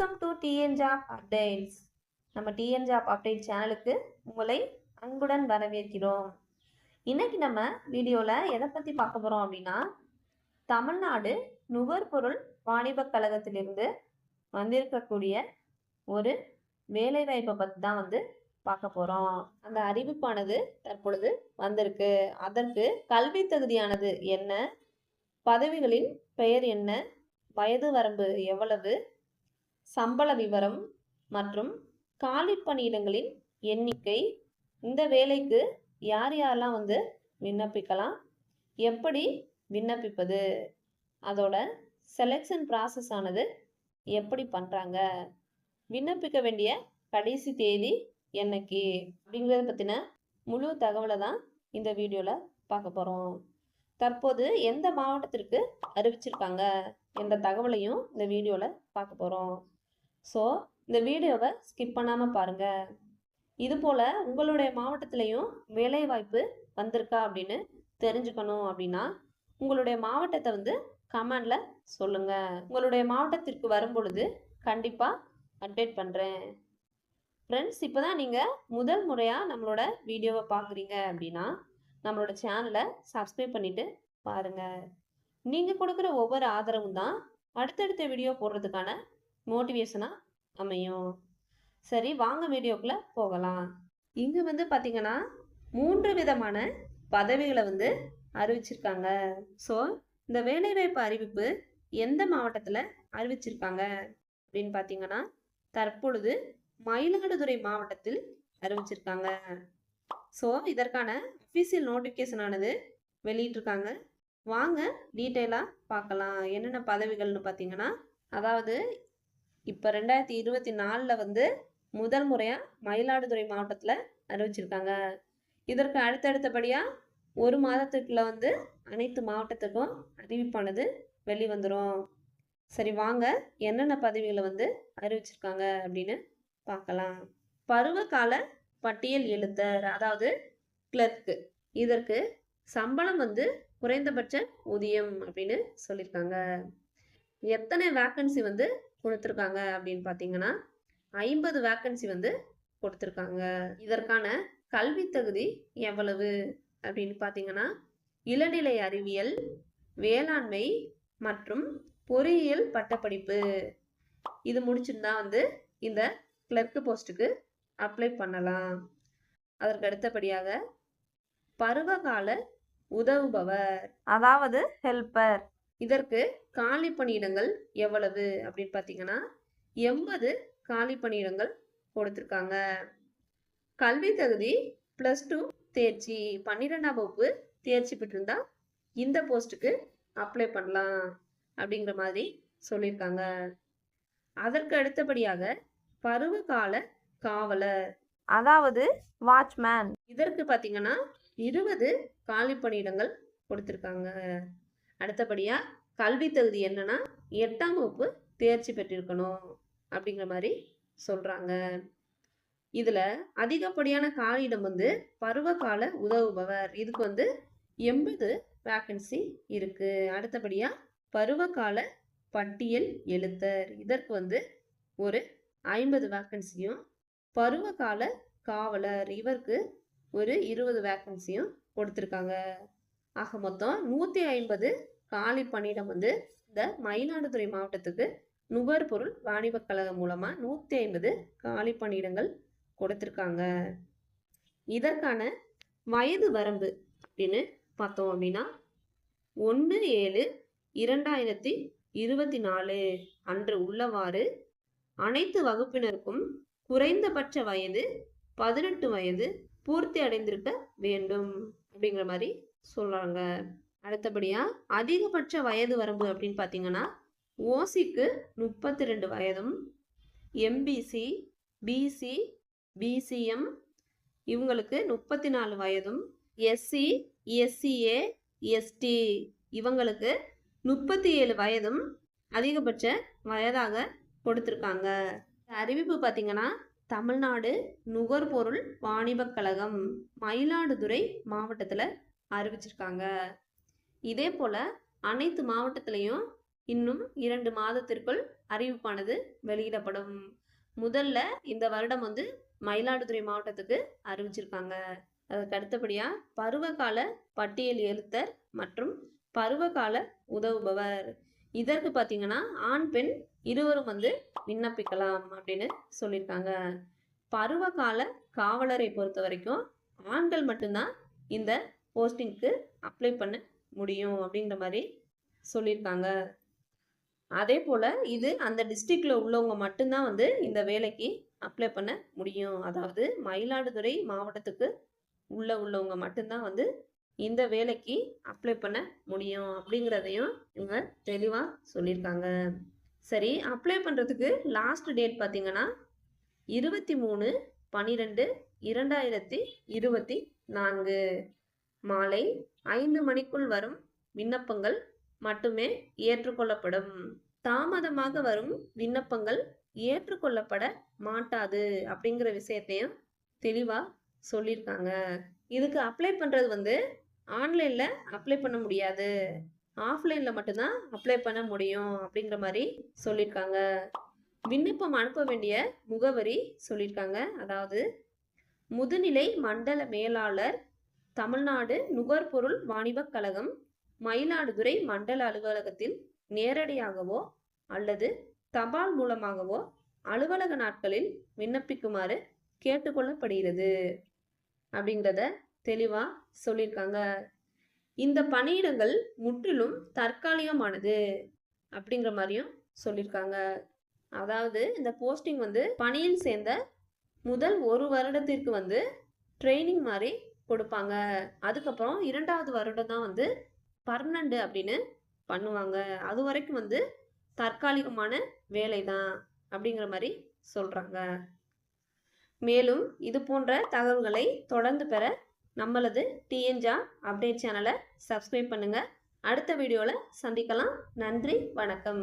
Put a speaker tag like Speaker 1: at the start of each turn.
Speaker 1: Welcome to T N job updates நம்ம TN job update சேனலுக்கு உங்களை அன்புடன் வரவேற்கிறோம். இன்னைக்கு நம்ம வீடியோவில் எதை பற்றி பார்க்க போகிறோம் அப்படின்னா தமிழ்நாடு நுகர்பொருள் வாணிபக் கழகத்திலிருந்து வந்திருக்கக்கூடிய ஒரு வேலைவாய்ப்பை பற்றி தான் வந்து பார்க்க போகிறோம் அந்த அறிவிப்பானது தற்பொழுது வந்திருக்கு. அதற்கு கல்வி தகுதியானது என்ன? பதவிகளின் பெயர் என்ன? வயது வரம்பு எவ்வளவு? சம்பள விவரம் மற்றும் காலி பணியிடங்களின் எண்ணிக்கை. இந்த வேலைக்கு யார் யாரெல்லாம் வந்து விண்ணப்பிக்கலாம்? எப்படி விண்ணப்பிப்பது? அதோட செலெக்ஷன் ப்ராசஸ் ஆனது எப்படி பண்ணுறாங்க விண்ணப்பிக்க வேண்டிய கடைசி தேதி என்னைக்கு? அப்படிங்கிறத பற்றின முழு தகவலை தான் இந்த வீடியோவில் பார்க்க போகிறோம் தற்போது எந்த மாவட்டத்திற்கு அறிவிச்சிருக்காங்க? என்ற தகவலையும் இந்த வீடியோவில் பார்க்க போகிறோம் ஸோ இந்த வீடியோவை ஸ்கிப் பண்ணாமல் பாருங்கள் இது போல் உங்களுடைய மாவட்டத்திலையும் வேலைவாய்ப்பு வந்திருக்கா அப்படின்னு தெரிஞ்சுக்கணும் அப்படின்னா உங்களுடைய மாவட்டத்தை வந்து கமெண்டில் சொல்லுங்கள் உங்களுடைய மாவட்டத்திற்கு வரும் பொழுது கண்டிப்பாக அப்டேட் பண்ணுறேன் ஃப்ரெண்ட்ஸ் இப்போ தான் நீங்கள் முதல் முறையாக நம்மளோட வீடியோவை பார்க்குறீங்க அப்படின்னா நம்மளோட சேனலை சப்ஸ்கிரைப் பண்ணிவிட்டு பாருங்கள் நீங்கள் கொடுக்குற ஒவ்வொரு ஆதரவும் தான் அடுத்தடுத்த வீடியோ போடுறதுக்கான மோட்டிவேஷனாக அமையும். சரி வாங்க வீடியோக்குள்ளே போகலாம். இங்கே வந்து பார்த்தீங்கன்னா மூன்று விதமான பதவிகளை வந்து அறிவிச்சிருக்காங்க. ஸோ இந்த வேலைவாய்ப்பு அறிவிப்பு எந்த மாவட்டத்தில் அறிவிச்சிருக்காங்க அப்படின்னு பார்த்தீங்கன்னா தற்பொழுது மயிலாடுதுறை மாவட்டத்தில் அறிவிச்சிருக்காங்க. ஸோ இதற்கான அஃபீஷியல் நோட்டிஃபிகேஷன் ஆனது வெளியிட்டிருக்காங்க. வாங்க டீட்டெயிலாக பார்க்கலாம். என்னென்ன பதவிகள்னு பார்த்தீங்கன்னா அதாவது இப்போ ரெண்டாயிரத்தி இருபத்தி நாலில் வந்து முதல் முறையாக மயிலாடுதுறை மாவட்டத்தில் அறிவிச்சிருக்காங்க. இதற்கு அடுத்தடுத்தபடியாக ஒரு மாதத்துக்குள்ள வந்து அனைத்து மாவட்டத்துக்கும் அறிவிப்பானது வெளிவந்துடும் சரி வாங்க என்னென்ன பதவிகளை வந்து அறிவிச்சிருக்காங்க அப்படின்னு பார்க்கலாம். பருவகால பட்டியல் எழுத்தர் அதாவது கிளர்க்கு. இதற்கு சம்பளம் வந்து குறைந்தபட்ச ஊதியம் அப்படின்னு சொல்லியிருக்காங்க எத்தனை வேக்கன்சி வந்து கொடுத்துருக்காங்க அப்படின்னு பார்த்தீங்கன்னா ஐம்பது வேக்கன்சி வந்து கொடுத்துருக்காங்க. இதற்கான கல்வி தகுதி எவ்வளவு? அப்படின்னு பார்த்தீங்கன்னா இளநிலை அறிவியல் வேளாண்மை மற்றும் பொறியியல் பட்டப்படிப்பு. இது முடிச்சிருந்தா வந்து இந்த கிளர்க்கு போஸ்ட்டுக்கு அப்ளை பண்ணலாம். அதற்கு அடுத்தபடியாக பருவகால உதவுபவர். அதாவது ஹெல்ப்பர் இதற்கு காலி பணியிடங்கள் எவ்வளவு அப்படின்னு பார்த்தீங்கன்னா எண்பது காலி பணியிடங்கள் கொடுத்துருக்காங்க. கல்வி தகுதி ப்ளஸ் டூ தேர்ச்சி பன்னிரெண்டாம் வகுப்பு தேர்ச்சி பெற்றிருந்தா இந்த போஸ்ட்டுக்கு அப்ளை பண்ணலாம் அப்படிங்கிற மாதிரி சொல்லியிருக்காங்க. அதற்கு அடுத்தபடியாக பருவகால காவலர் அதாவது வாட்ச்மேன் இதற்கு பார்த்தீங்கன்னா இருபது காலி பணியிடங்கள் கொடுத்துருக்காங்க. அடுத்தபடியாக கல்வி தகுதி என்னன்னா எட்டாம் வகுப்பு தேர்ச்சி பெற்றிருக்கணும் அப்படிங்கிற மாதிரி சொல்கிறாங்க இதில் அதிகப்படியான காலியிடம் வந்து பருவகால உதவுபவர். இதுக்கு வந்து எண்பது வேக்கன்சி இருக்குது அடுத்தபடியாக பருவகால பட்டியல் எழுத்தர். இதற்கு வந்து ஒரு ஐம்பது வேக்கன்சியும் பருவகால காவலர். இவருக்கு ஒரு இருபது வேக்கன்சியும் கொடுத்துருக்காங்க. ஆக மொத்தம் நூற்றி ஐம்பது காலி பணியிடம் வந்து இந்த மயிலாடுதுறை மாவட்டத்துக்கு நுகர்பொருள் வாணிபக் கழகம் மூலமாக நூற்றி ஐம்பது காலி பணியிடங்கள் கொடுத்துருக்காங்க. இதற்கான வயது வரம்பு அப்படின்னு பார்த்தோம் அப்படின்னா ஒன்று ஏழு இரண்டாயிரத்தி இருபத்தி நாலு அன்று உள்ளவாறு அனைத்து வகுப்பினருக்கும் குறைந்தபட்ச வயது பதினெட்டு வயது பூர்த்தி அடைந்திருக்க வேண்டும் அப்படிங்கிற மாதிரி சொல்கிறாங்க அடுத்தபடியாக அதிகபட்ச வயது வரம்பு அப்படின்னு பார்த்தீங்கன்னா ஓசிக்கு முப்பத்தி ரெண்டு வயதும் எம்பிசி பிசி பிசிஎம் இவங்களுக்கு முப்பத்தி நாலு வயதும் எஸ்சி எஸ்சிஏ எஸ்டி இவங்களுக்கு முப்பத்தி ஏழு வயதும் அதிகபட்ச வயதாக கொடுத்துருக்காங்க. அறிவிப்பு பார்த்தீங்கன்னா தமிழ்நாடு நுகர்பொருள் வாணிபக் கழகம் மயிலாடுதுறை மாவட்டத்தில் அறிவிச்சிருக்காங்க இதே போல் அனைத்து மாவட்டத்திலையும் இன்னும் இரண்டு மாதத்திற்குள் அறிவிப்பானது வெளியிடப்படும். முதல்ல இந்த வருடம் வந்து மயிலாடுதுறை மாவட்டத்துக்கு அறிவிச்சிருக்காங்க. அதுக்கு அடுத்தபடியாக பருவகால பட்டியல் எழுத்தர் மற்றும் பருவகால உதவுபவர். இதற்கு பார்த்தீங்கன்னா ஆண் பெண் இருவரும் வந்து விண்ணப்பிக்கலாம் அப்படின்னு சொல்லியிருக்காங்க பருவகால காவலரை பொறுத்த வரைக்கும் ஆண்கள் மட்டும்தான் இந்த போஸ்டிங்க்கு அப்ளை பண்ண முடியும் அப்படிங்கிற மாதிரி சொல்லியிருக்காங்க அதே போல் இது அந்த டிஸ்ட்ரிக்டில் உள்ளவங்க மட்டும்தான் வந்து இந்த வேலைக்கு அப்ளை பண்ண முடியும். அதாவது மயிலாடுதுறை மாவட்டத்துக்கு உள்ள உள்ளவங்க மட்டும்தான் வந்து இந்த வேலைக்கு அப்ளை பண்ண முடியும் அப்படிங்கிறதையும் இவங்க தெளிவாக சொல்லியிருக்காங்க சரி அப்ளை பண்ணுறதுக்கு லாஸ்ட் டேட் பார்த்தீங்கன்னா இருபத்தி மூணு பன்னிரெண்டு இரண்டாயிரத்தி இருபத்தி நான்கு. மாலை ஐந்து மணிக்குள் வரும் விண்ணப்பங்கள் மட்டுமே ஏற்றுக்கொள்ளப்படும். தாமதமாக வரும் விண்ணப்பங்கள் ஏற்றுக்கொள்ளப்பட மாட்டாது அப்படிங்கிற விஷயத்தையும் தெளிவாக சொல்லியிருக்காங்க. இதுக்கு அப்ளை பண்ணுறது வந்து ஆன்லைனில் அப்ளை பண்ண முடியாது. ஆஃப்லைனில் மட்டும்தான் அப்ளை பண்ண முடியும் அப்படிங்கிற மாதிரி சொல்லியிருக்காங்க. விண்ணப்பம் அனுப்ப வேண்டிய முகவரி சொல்லியிருக்காங்க. அதாவது முதுநிலை மண்டல மேலாளர் தமிழ்நாடு நுகர்பொருள் வாணிபக் கழகம் மயிலாடுதுறை மண்டல அலுவலகத்தில் நேரடியாகவோ அல்லது தபால் மூலமாகவோ அலுவலக நாட்களில் விண்ணப்பிக்குமாறு கேட்டுக்கொள்ளப்படுகிறது. அப்படிங்கிறத தெளிவாக சொல்லியிருக்காங்க. இந்த பணியிடங்கள் முற்றிலும் தற்காலிகமானது அப்படிங்கிற மாதிரியும் சொல்லியிருக்காங்க. அதாவது இந்த போஸ்டிங் வந்து பணியில் சேர்ந்த முதல் ஒரு வருடத்திற்கு வந்து ட்ரைனிங் மாதிரி கொடுப்பாங்க. அதுக்கப்புறம் இரண்டாவது வருடம் தான் வந்து பர்னண்டு அப்படின்னு பண்ணுவாங்க. அது வரைக்கும் வந்து தற்காலிகமான வேலை தான் அப்படிங்கிற மாதிரி சொல்கிறாங்க மேலும் இது போன்ற தகவல்களை தொடர்ந்து பெற நம்மளது டிஎன்ஜா அப்டேட் சேனலை சப்ஸ்கிரைப் பண்ணுங்கள் அடுத்த வீடியோவில் சந்திக்கலாம். நன்றி வணக்கம்.